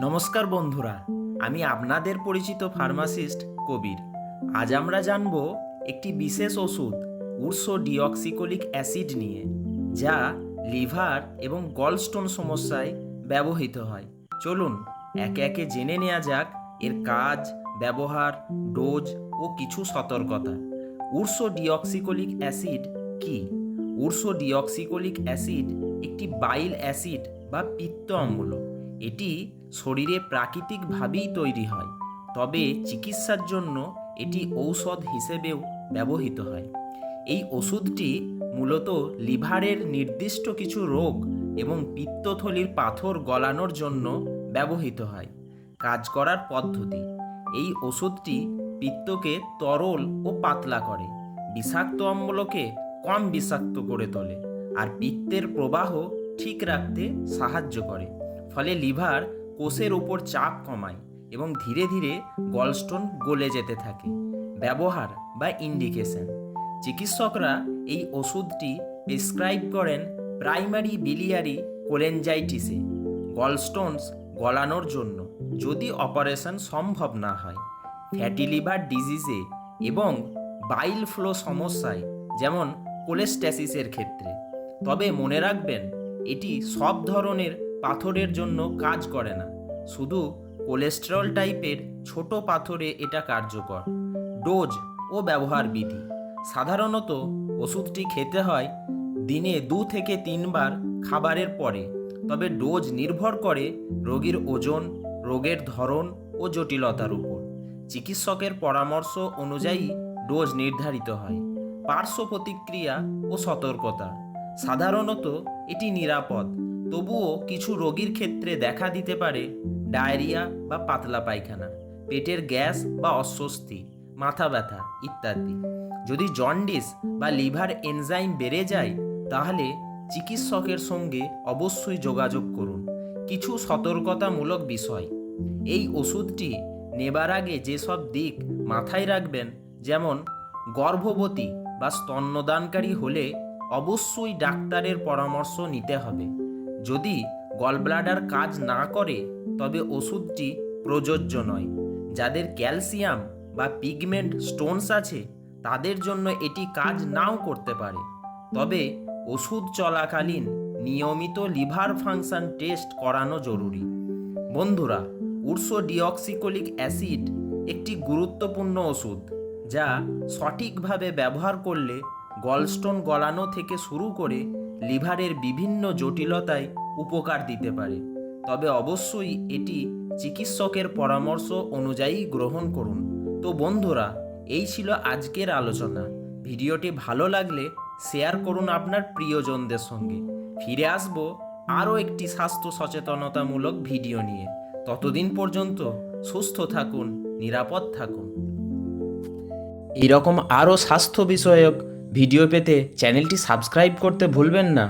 নমস্কার বন্ধুরা, আমি আপনাদের পরিচিত ফার্মাসিস্ট কবির। আজ আমরা জানব একটি বিশেষ ওষুধ উর্সো ডিঅক্সিকোলিক অ্যাসিড নিয়ে, যা লিভার এবং গলস্টোন সমস্যায় ব্যবহৃত হয়। চলুন, একে একে জেনে নেওয়া যাক এর কাজ, ব্যবহার, ডোজ ও কিছু সতর্কতা। উর্সো ডিঅক্সিকোলিক অ্যাসিড কি? উর্সো ডিঅক্সিকোলিক অ্যাসিড একটি বাইল অ্যাসিড বা পিত্ত অম্ল। এটি শরীরে প্রাকৃতিকভাবেই তৈরি হয়, তবে চিকিৎসার জন্য এটি ঔষধ হিসেবেও ব্যবহৃত হয়। এই ওষুধটি মূলত লিভারের নির্দিষ্ট কিছু রোগ এবং পিত্তথলির পাথর গলানোর জন্য ব্যবহৃত হয়। কাজ করার পদ্ধতি, এই ওষুধটি পিত্তকে তরল ও পাতলা করে, বিষাক্ত অম্লকে কম বিষাক্ত করে তোলে, আর পিত্তের প্রবাহ ঠিক রাখতে সাহায্য করে। ফলে লিভার কোষের ওপর চাপ কমায় এবং ধীরে ধীরে গলস্টোন গলে যেতে থাকে। ব্যবহার বা ইন্ডিকেশন চিকিৎসকরা এই ওষুধটি প্রেসক্রাইব করেন প্রাইমারি বিলিয়ারি কোলেনজাইটিসে গলস্টোনস গলানোর জন্য, যদি অপারেশন সম্ভব না হয়। ফ্যাটি লিভার ডিজিজে এবং বাইল ফ্লো সমস্যায়, যেমন কোলেস্ট্যাসিসের ক্ষেত্রে। তবে মনে রাখবেন, এটি সব ধরনের পাথরের জন্য কাজ করে না। শুধু কোলেস্টেরল টাইপের ছোট পাথরে এটা কার্যকর। ডোজ ও ব্যবহার বিধি। সাধারণত ওষুধটি খেতে হয় দিনে দু থেকে তিনবার খাবারের পরে। তবে ডোজ নির্ভর করে রোগীর ওজন, রোগের ধরন ও জটিলতার উপর। চিকিৎসকের পরামর্শ অনুযায়ী ডোজ নির্ধারিত হয়। পার্শ্ব প্রতিক্রিয়া ও সতর্কতা। সাধারণত এটি নিরাপদ। তবুও কিছু রোগীর ক্ষেত্রে দেখা দিতে পারে ডায়রিয়া বা পাতলা পায়খানা, পেটের গ্যাস বা অস্বস্তি, মাথা ব্যথা ইত্যাদি। যদি জন্ডিস বা লিভার এনজাইম বেড়ে যায়, তাহলে চিকিৎসকের সঙ্গে অবশ্যই যোগাযোগ করুন। কিছু সতর্কতামূলক বিষয়। এই ওষুধটি নেবার আগে যেসব দিক মাথায় রাখবেন, যেমন গর্ভবতী বা স্তন্যদানকারী হলে অবশ্যই ডাক্তারের পরামর্শ নিতে হবে। যদি গলব্লাডার কাজ না করে, তবে ওষুধটি প্রযোজ্য নয়। যাদের ক্যালসিয়াম বা পিগমেন্ট স্টোনস আছে, তাদের জন্য এটি কাজ নাও করতে পারে। তবে ওষুধ চলাকালীন নিয়মিত লিভার ফাংশন টেস্ট করানো জরুরি। বন্ধুরা উর্সো ডিঅক্সিকোলিক অ্যাসিড একটি গুরুত্বপূর্ণ ওষুধ, যা সঠিকভাবে ব্যবহার করলে গলস্টোন গলানো থেকে শুরু করে লিভারের বিভিন্ন জটিলতায় উপকার দিতে পারে। তবে অবশ্যই এটি চিকিৎসকের পরামর্শ অনুযায়ী গ্রহণ করুন। তো বন্ধুরা, এই ছিল আজকের আলোচনা। ভিডিওটি ভালো লাগলে শেয়ার করুন আপনার প্রিয়জনদের সঙ্গে। ফিরে আসব আরও একটি স্বাস্থ্য সচেতনতামূলক ভিডিও নিয়ে। ততদিন পর্যন্ত সুস্থ থাকুন, নিরাপদ থাকুন। এরকম আরও স্বাস্থ্য বিষয়ক ভিডিও পেতে চ্যানেলটি সাবস্ক্রাইব করতে ভুলবেন না।